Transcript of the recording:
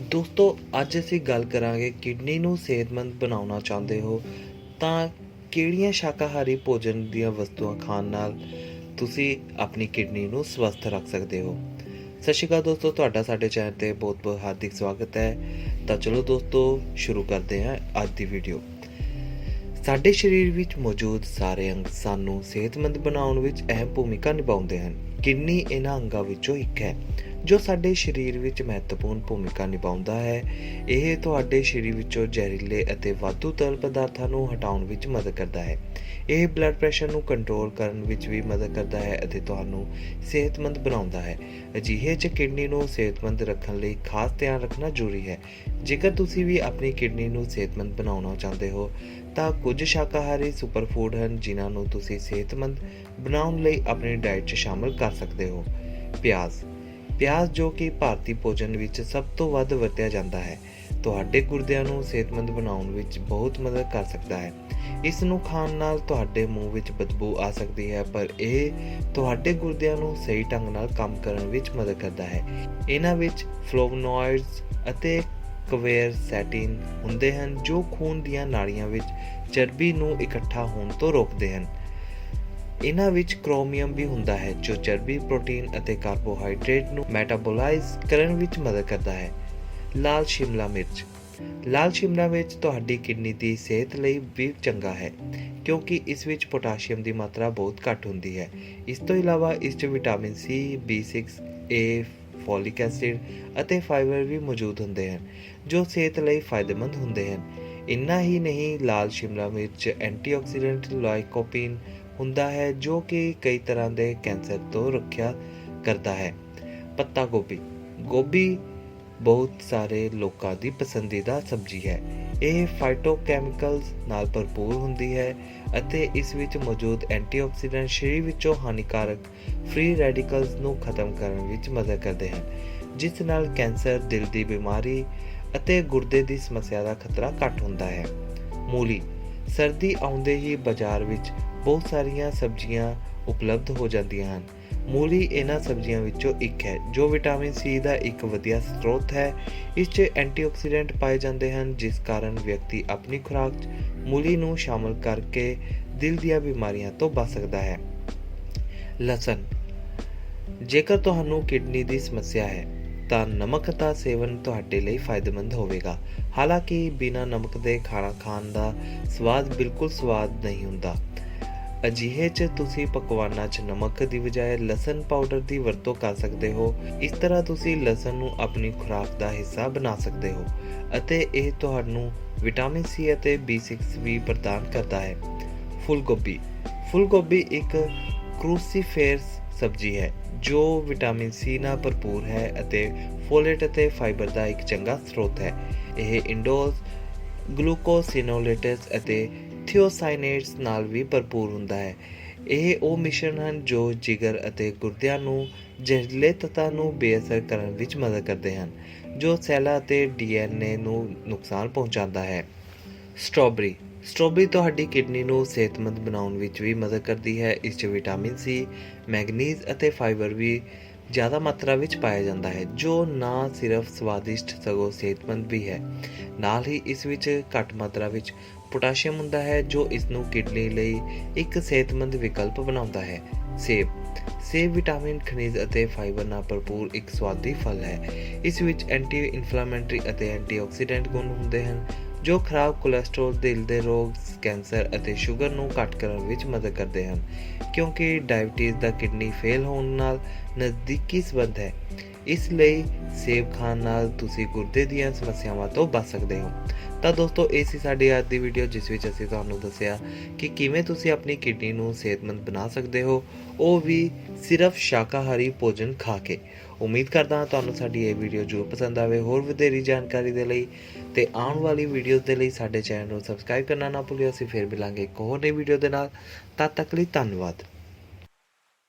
ਦੋਸਤੋ, ਅੱਜ ਅਸੀਂ ਗੱਲ ਕਰਾਂਗੇ ਕਿਡਨੀ ਨੂੰ ਸਿਹਤਮੰਦ ਬਣਾਉਣਾ ਚਾਹੁੰਦੇ ਹੋ, ਤਾਂ ਕਿਹੜੀਆਂ ਸ਼ਾਕਾਹਾਰੀ ਭੋਜਨ ਦੀਆਂ ਵਸਤੂਆਂ ਖਾਣ ਨਾਲ ਤੁਸੀਂ ਆਪਣੀ ਕਿਡਨੀ ਨੂੰ ਸਵਸਥ ਰੱਖ ਸਕਦੇ ਹੋ? ਸਤਿ ਸ਼੍ਰੀ ਅਕਾਲ ਦੋਸਤੋ, ਤੁਹਾਡਾ ਸਾਡੇ ਚੈਨਲ ਤੇ ਬਹੁਤ-ਬਹੁਤ ਹਾਰਦਿਕ ਸਵਾਗਤ ਹੈ। ਤਾਂ ਚਲੋ ਦੋਸਤੋ, ਸ਼ੁਰੂ ਕਰਦੇ ਹਾਂ ਅੱਜ ਦੀ ਵੀਡੀਓ। ਸਾਡੇ ਸਰੀਰ ਵਿੱਚ ਮੌਜੂਦ ਸਾਰੇ ਅੰਗ ਸਾਨੂੰ ਸਿਹਤਮੰਦ ਬਣਾਉਣ ਵਿੱਚ ਅਹਿਮ ਭੂਮਿਕਾ ਨਿਭਾਉਂਦੇ ਹਨ। ਕਿਡਨੀ ਇਹਨਾਂ ਅੰਗਾਂ ਵਿੱਚੋਂ ਇੱਕ ਹੈ। ਜੋ ਸਾਡੇ ਸਰੀਰ ਵਿੱਚ ਮਹੱਤਵਪੂਰਨ ਭੂਮਿਕਾ ਨਿਭਾਉਂਦਾ ਹੈ, ਇਹ ਤੁਹਾਡੇ ਸਰੀਰ ਵਿੱਚੋਂ ਜ਼ਹਿਰੀਲੇ ਅਤੇ ਵਾਧੂ ਤਰਲ ਪਦਾਰਥਾਂ ਨੂੰ ਹਟਾਉਣ ਵਿੱਚ ਮਦਦ ਕਰਦਾ ਹੈ। ਇਹ ਬਲੱਡ ਪ੍ਰੈਸ਼ਰ ਨੂੰ ਕੰਟਰੋਲ ਕਰਨ ਵਿੱਚ ਵੀ ਮਦਦ ਕਰਦਾ ਹੈ ਅਤੇ ਤੁਹਾਨੂੰ ਸਿਹਤਮੰਦ ਬਣਾਉਂਦਾ ਹੈ। ਅਜਿਹੇ ਚ ਕਿਡਨੀ ਨੂੰ ਸਿਹਤਮੰਦ ਰੱਖਣ ਲਈ ਖਾਸ ਧਿਆਨ ਰੱਖਣਾ ਜ਼ਰੂਰੀ ਹੈ। ਜੇਕਰ ਤੁਸੀਂ ਵੀ ਆਪਣੀ ਕਿਡਨੀ ਨੂੰ ਸਿਹਤਮੰਦ ਬਣਾਉਣਾ ਚਾਹੁੰਦੇ ਹੋ, ਤਾਂ ਕੁਝ ਸ਼ਾਕਾਹਾਰੀ ਸੁਪਰਫੂਡ ਹਨ ਜਿਨ੍ਹਾਂ ਨੂੰ ਤੁਸੀਂ ਸਿਹਤਮੰਦ ਬਣਾਉਣ ਲਈ ਆਪਣੀ ਡਾਈਟ 'ਚ ਸ਼ਾਮਲ ਕਰ ਸਕਦੇ ਹੋ। ਪਿਆਜ਼ ਪਿਆਜ਼ ਜੋ ਕਿ ਭਾਰਤੀ ਭੋਜਨ ਵਿੱਚ ਸਭ ਤੋਂ ਵੱਧ ਵਰਤਿਆ ਜਾਂਦਾ ਹੈ, ਤੁਹਾਡੇ ਗੁਰਦਿਆਂ ਨੂੰ ਸਿਹਤਮੰਦ ਬਣਾਉਣ ਵਿੱਚ ਬਹੁਤ ਮਦਦ ਕਰ ਸਕਦਾ ਹੈ। ਇਸ ਨੂੰ ਖਾਣ ਨਾਲ ਤੁਹਾਡੇ ਮੂੰਹ ਵਿੱਚ ਬਦਬੂ ਆ ਸਕਦੀ ਹੈ, ਪਰ ਇਹ ਤੁਹਾਡੇ ਗੁਰਦਿਆਂ ਨੂੰ ਸਹੀ ਢੰਗ ਨਾਲ ਕੰਮ ਕਰਨ ਵਿੱਚ ਮਦਦ ਕਰਦਾ ਹੈ। ਇਹਨਾਂ ਵਿੱਚ ਫਲੋਵਨੋਇਡਸ ਅਤੇ ਕਵੇਰ ਕਵੇਰਸੈਟਿਨ ਹੁੰਦੇ ਹਨ, ਜੋ ਖੂਨ ਦੀਆਂ ਨਾੜੀਆਂ ਵਿੱਚ ਚਰਬੀ ਨੂੰ ਇਕੱਠਾ ਹੋਣ ਤੋਂ ਰੋਕਦੇ ਹਨ। ਇਹਨਾਂ ਵਿੱਚ ਕ੍ਰੋਮੀਅਮ ਵੀ ਹੁੰਦਾ ਹੈ, ਜੋ ਚਰਬੀ, ਪ੍ਰੋਟੀਨ ਅਤੇ ਕਾਰਬੋਹਾਈਡਰੇਟ ਨੂੰ ਮੈਟਾਬੋਲਾਈਜ਼ ਕਰਨ ਵਿੱਚ ਮਦਦ ਕਰਦਾ ਹੈ। ਲਾਲ ਸ਼ਿਮਲਾ ਮਿਰਚ। ਲਾਲ ਸ਼ਿਮਲਾ ਮਿਰਚ ਤੁਹਾਡੀ ਕਿਡਨੀ ਦੀ ਸਿਹਤ ਲਈ ਵੀ ਚੰਗਾ ਹੈ, ਕਿਉਂਕਿ ਇਸ ਵਿੱਚ ਪੋਟਾਸ਼ੀਅਮ ਦੀ ਮਾਤਰਾ ਬਹੁਤ ਘੱਟ ਹੁੰਦੀ ਹੈ। ਇਸ ਤੋਂ ਇਲਾਵਾ ਇਸ 'ਚ vitamin C B6 A folic acid ਅਤੇ ਫਾਈਬਰ ਵੀ ਮੌਜੂਦ ਹੁੰਦੇ ਹਨ, ਜੋ ਸਿਹਤ ਲਈ ਫਾਇਦੇਮੰਦ ਹੁੰਦੇ ਹਨ। ਇੰਨਾ ਹੀ ਨਹੀਂ, ਲਾਲ ਸ਼ਿਮਲਾ ਮਿਰਚ ਐਂਟੀਆਕਸੀਡੈਂਟ, ਲਾਈਕੋਪੀਨ ਹੁੰਦਾ ਹੈ, ਜੋ ਕਿ ਕਈ ਤਰ੍ਹਾਂ ਦੇ ਕੈਂਸਰ ਤੋਂ ਰੱਖਿਆ ਕਰਦਾ ਹੈ। ਪੱਤਾ ਗੋਭੀ। ਗੋਭੀ ਬਹੁਤ ਸਾਰੇ ਲੋਕਾਂ ਦੀ ਪਸੰਦੀਦਾ ਸਬਜ਼ੀ ਹੈ। ਇਹ ਫਾਈਟੋਕੈਮੀਕਲਸ ਨਾਲ ਭਰਪੂਰ ਹੁੰਦੀ ਹੈ ਅਤੇ ਇਸ ਵਿੱਚ ਮੌਜੂਦ ਐਂਟੀਆਕਸੀਡੈਂਟ ਸਰੀਰ ਵਿੱਚੋਂ ਹਾਨੀਕਾਰਕ ਫ੍ਰੀ ਰੈਡੀਕਲਸ ਨੂੰ ਖਤਮ ਕਰਨ ਵਿੱਚ ਮਦਦ ਕਰਦੇ ਹਨ, ਜਿਸ ਨਾਲ ਕੈਂਸਰ, ਦਿਲ ਦੀ ਬਿਮਾਰੀ ਅਤੇ ਗੁਰਦੇ ਦੀ ਸਮੱਸਿਆ ਦਾ ਖਤਰਾ ਘੱਟ ਹੁੰਦਾ ਹੈ। ਮੂਲੀ। ਸਰਦੀ ਆਉਂਦੇ ਹੀ ਬਾਜ਼ਾਰ ਵਿੱਚ ਬਹੁਤ ਸਾਰੀਆਂ ਸਬਜ਼ੀਆਂ ਉਪਲਬਧ ਹੋ ਜਾਂਦੀਆਂ ਹਨ। ਮੂਲੀ ਇਹਨਾਂ ਸਬਜ਼ੀਆਂ ਵਿੱਚੋਂ ਇੱਕ ਹੈ, ਜੋ ਵਿਟਾਮਿਨ ਸੀ ਦਾ ਇੱਕ ਵਧੀਆ ਸਰੋਤ ਹੈ। ਇਸ 'ਚ ਐਂਟੀਆਕਸੀਡੈਂਟ ਪਾਏ ਜਾਂਦੇ ਹਨ, ਜਿਸ ਕਾਰਨ ਵਿਅਕਤੀ ਆਪਣੀ ਖੁਰਾਕ 'ਚ ਮੂਲੀ ਨੂੰ ਸ਼ਾਮਲ ਕਰਕੇ ਦਿਲ ਦੀਆਂ ਬਿਮਾਰੀਆਂ ਤੋਂ ਬਚ ਸਕਦਾ ਹੈ। ਲਸਣ। ਜੇਕਰ ਤੁਹਾਨੂੰ ਕਿਡਨੀ ਦੀ ਸਮੱਸਿਆ ਹੈ, ਤਾਂ ਨਮਕ ਦਾ ਸੇਵਨ ਤੁਹਾਡੇ ਲਈ ਫਾਇਦੇਮੰਦ ਹੋਵੇਗਾ। ਹਾਲਾਂਕਿ ਬਿਨਾਂ ਨਮਕ ਦੇ ਖਾਣਾ ਖਾਣ ਦਾ ਸਵਾਦ ਬਿਲਕੁਲ ਸਵਾਦ ਨਹੀਂ ਹੁੰਦਾ। ਅਜਿਹੇ 'ਚ ਤੁਸੀਂ ਪਕਵਾਨਾਂ 'ਚ ਨਮਕ ਦੀ ਬਜਾਏ ਲਸਣ ਪਾਊਡਰ ਦੀ ਵਰਤੋਂ ਕਰ ਸਕਦੇ ਹੋ। ਇਸ ਤਰ੍ਹਾਂ ਤੁਸੀਂ ਲਸਣ ਨੂੰ ਆਪਣੀ ਖੁਰਾਕ ਦਾ ਹਿੱਸਾ ਬਣਾ ਸਕਦੇ ਹੋ ਅਤੇ ਇਹ ਤੁਹਾਨੂੰ ਵਿਟਾਮਿਨ ਸੀ ਅਤੇ B6 ਵੀ ਪ੍ਰਦਾਨ ਕਰਦਾ ਹੈ। ਫੁੱਲ ਗੋਭੀ ਫੁੱਲ ਗੋਭੀ ਇੱਕ ਕਰੂਸੀਫੇਰਸ ਸਬਜ਼ੀ ਹੈ, ਜੋ ਵਿਟਾਮਿਨ ਸੀ ਨਾਲ ਭਰਪੂਰ ਹੈ ਅਤੇ ਫੋਲੇਟ ਅਤੇ ਫਾਈਬਰ ਦਾ ਇੱਕ ਚੰਗਾ ਸਰੋਤ ਹੈ। ਇਹ ਇੰਡੋਜ਼ ਗਲੂਕੋਸਿਨੋਲੇਟਸ ਅਤੇ ਥਿਓਸਾਈਨੇਟਸ ਨਾਲ ਵੀ ਭਰਪੂਰ ਹੁੰਦਾ ਹੈ। ਇਹ ਉਹ ਮਿਸ਼ਰਣ ਹਨ ਜੋ ਜਿਗਰ ਅਤੇ ਗੁਰਦਿਆਂ ਨੂੰ ਜ਼ਹਿਰੀਲੇ ਤੱਤਾਂ ਨੂੰ ਬੇਅਸਰ ਕਰਨ ਵਿੱਚ ਮਦਦ ਕਰਦੇ ਹਨ, ਜੋ ਸੈੱਲਾਂ ਅਤੇ ਡੀਐਨਏ ਨੂੰ ਨੁਕਸਾਨ ਪਹੁੰਚਾਉਂਦਾ ਹੈ। ਸਟ੍ਰਾਬੇਰੀ। ਸਟ੍ਰਾਬੇਰੀ ਤੁਹਾਡੀ ਕਿਡਨੀ ਨੂੰ ਸਿਹਤਮੰਦ ਬਣਾਉਣ ਵਿੱਚ ਵੀ ਮਦਦ ਕਰਦੀ ਹੈ। ਇਸ 'ਚ ਵਿਟਾਮਿਨ ਸੀ, ਮੈਗਨੀਜ਼ ਅਤੇ ਫਾਈਬਰ ਵੀ ਜ਼ਿਆਦਾ ਮਾਤਰਾ ਵਿੱਚ ਪਾਇਆ ਜਾਂਦਾ ਹੈ, ਜੋ ਨਾ ਸਿਰਫ ਸਵਾਦਿਸ਼ਟ ਸਗੋਂ ਸਿਹਤਮੰਦ ਵੀ ਹੈ। ਨਾਲ ਹੀ ਇਸ ਵਿੱਚ ਘੱਟ ਮਾਤਰਾ ਵਿੱਚ ਪੋਟਾਸ਼ੀਅਮ ਹੁੰਦਾ ਹੈ, ਜੋ ਇਸ ਨੂੰ ਕਿਡਨੀ ਲਈ ਇੱਕ ਸਿਹਤਮੰਦ ਵਿਕਲਪ ਬਣਾਉਂਦਾ ਹੈ। ਸੇਬ। ਸੇਬ ਵਿਟਾਮਿਨ, ਖਣਿਜ ਅਤੇ ਫਾਈਬਰ ਨਾਲ ਭਰਪੂਰ ਇੱਕ ਸਵਾਦੀ ਫਲ ਹੈ। ਇਸ ਵਿੱਚ ਐਂਟੀ ਇਨਫਲਾਮੇਟਰੀ ਅਤੇ ਐਂਟੀਆਕਸੀਡੈਂਟ ਗੁਣ ਹੁੰਦੇ ਹਨ। ਜੋ ਖਰਾਬ ਕੋਲੇਸਟ੍ਰੋਲ ਦਿਲ ਦੇ ਰੋਗ, ਕੈਂਸਰ ਅਤੇ ਸ਼ੂਗਰ ਨੂੰ ਘੱਟ ਕਰਨ ਵਿੱਚ ਮਦਦ ਕਰਦੇ ਹਨ, ਕਿਉਂਕਿ ਡਾਇਬੀਟੀਜ਼ ਦਾ ਕਿਡਨੀ ਫੇਲ ਹੋਣ ਨਾਲ ਨਜ਼ਦੀਕੀ ਸੰਬੰਧ ਹੈ। ਇਸ ਲਈ ਸੇਬ ਖਾਣ ਨਾਲ ਤੁਸੀਂ ਗੁਰਦੇ ਦੀਆਂ ਸਮੱਸਿਆਵਾਂ ਤੋਂ ਬਚ ਸਕਦੇ ਹੋ। ਤਾਂ ਦੋਸਤੋ, ਇਹ ਸੀ ਸਾਡੀ ਅੱਜ ਦੀ ਵੀਡੀਓ ਜਿਸ ਵਿੱਚ ਅਸੀਂ ਤੁਹਾਨੂੰ ਦੱਸਿਆ ਕਿ ਕਿਵੇਂ ਤੁਸੀਂ ਆਪਣੀ ਕਿਡਨੀ ਨੂੰ ਸਿਹਤਮੰਦ ਬਣਾ ਸਕਦੇ ਹੋ। ਉਹ ਵੀ ਸਿਰਫ ਸ਼ਾਕਾਹਾਰੀ ਭੋਜਨ ਖਾ ਕੇ। ਉਮੀਦ ਕਰਦਾ ਹਾਂ ਤੁਹਾਨੂੰ ਸਾਡੀ ਇਹ ਵੀਡੀਓ ਜ਼ਰੂਰ ਪਸੰਦ ਆਵੇ। ਹੋਰ ਵਧੇਰੀ ਜਾਣਕਾਰੀ ਦੇ ਲਈ ਤੇ ਆਉਣ ਵਾਲੀ ਵੀਡੀਓਜ਼ ਦੇ ਲਈ ਸਾਡੇ ਚੈਨਲ ਨੂੰ ਸਬਸਕ੍ਰਾਈਬ ਕਰਨਾ ਨਾ ਭੁੱਲਿਓ। ਅਸੀਂ ਫੇਰ ਮਿਲਾਂਗੇ ਇੱਕ ਹੋਰ ਨਈ ਵੀਡੀਓ ਦੇ ਨਾਲ। ਤਦ ਤੱਕ ਲਈ ਧੰਨਵਾਦ।